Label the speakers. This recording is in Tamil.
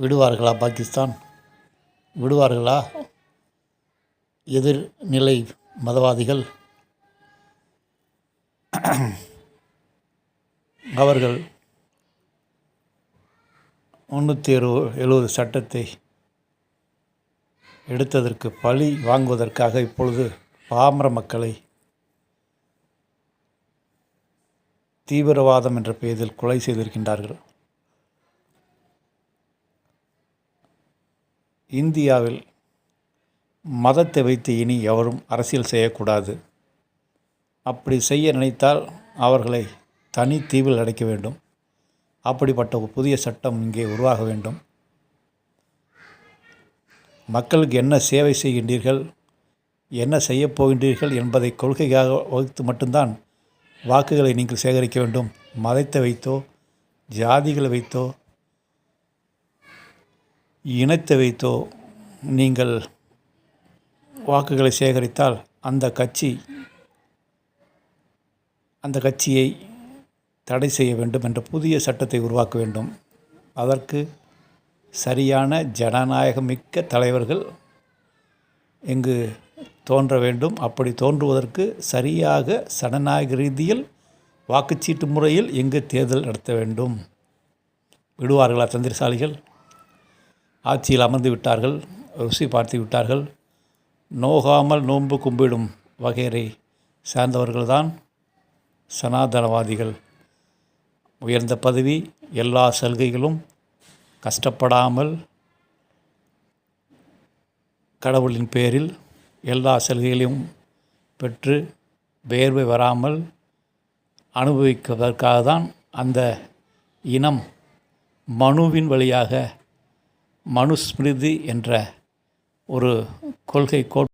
Speaker 1: விடுவார்களா பாகிஸ்தான்? விடுவார்களா? எதிர்நிலை மதவாதிகள்? அவர்கள் முந்நூற்றி அறுபது எழுபது சட்டத்தை எடுத்ததற்கு பழி வாங்குவதற்காக இப்பொழுது பாமர மக்களை தீவிரவாதம் என்ற பெயரில் கொலை செய்திருக்கின்றார்கள். இந்தியாவில் மதத்தை வைத்து இனி எவரும் அரசியல் செய்யக்கூடாது. அப்படி செய்ய நினைத்தால் அவர்களை தனி தீவில் அடைக்க வேண்டும். அப்படிப்பட்ட ஒரு புதிய சட்டம் இங்கே உருவாக வேண்டும். மக்களுக்கு என்ன சேவை செய்கின்றீர்கள்? என்ன செய்யப் போகின்றீர்கள் என்பதை கொள்கையாக வகுத்து மட்டும்தான் வாக்குகளை நீங்கள் சேகரிக்க வேண்டும். மதத்தை வைத்தோ ஜாதிகளை வைத்தோ இணைத்து வைத்தோ நீங்கள் வாக்குகளை சேகரித்தால் அந்த கட்சி அந்த கட்சியை தடை செய்ய வேண்டும் என்ற புதிய சட்டத்தை உருவாக்க வேண்டும். அதற்கு சரியான ஜனநாயகமிக்க தலைவர்கள் இங்கு தோன்ற வேண்டும். அப்படி தோன்றுவதற்கு சரியாக சனநாயக ரீதியில் வாக்குச்சீட்டு முறையில் எங்கு தேர்தல் நடத்த வேண்டும். விடுவார்களா தந்திரசாலிகள்? ஆட்சியில் அமர்ந்து விட்டார்கள் ருசி பார்த்து விட்டார்கள். நோகாமல் நோன்பு கும்பிடும் வகையரை சார்ந்தவர்கள்தான் சனாதனவாதிகள். உயர்ந்த பதவி எல்லா சலுகைகளும் கஷ்டப்படாமல் கடவுளின் பேரில் எல்லா சலுகைகளையும் பெற்று வேர்வை வராமல் அனுபவிப்பதற்காக தான் அந்த இனம் மனுவின் வழியாக மனுஸ்மிருதி என்ற ஒரு கொள்கை கோட்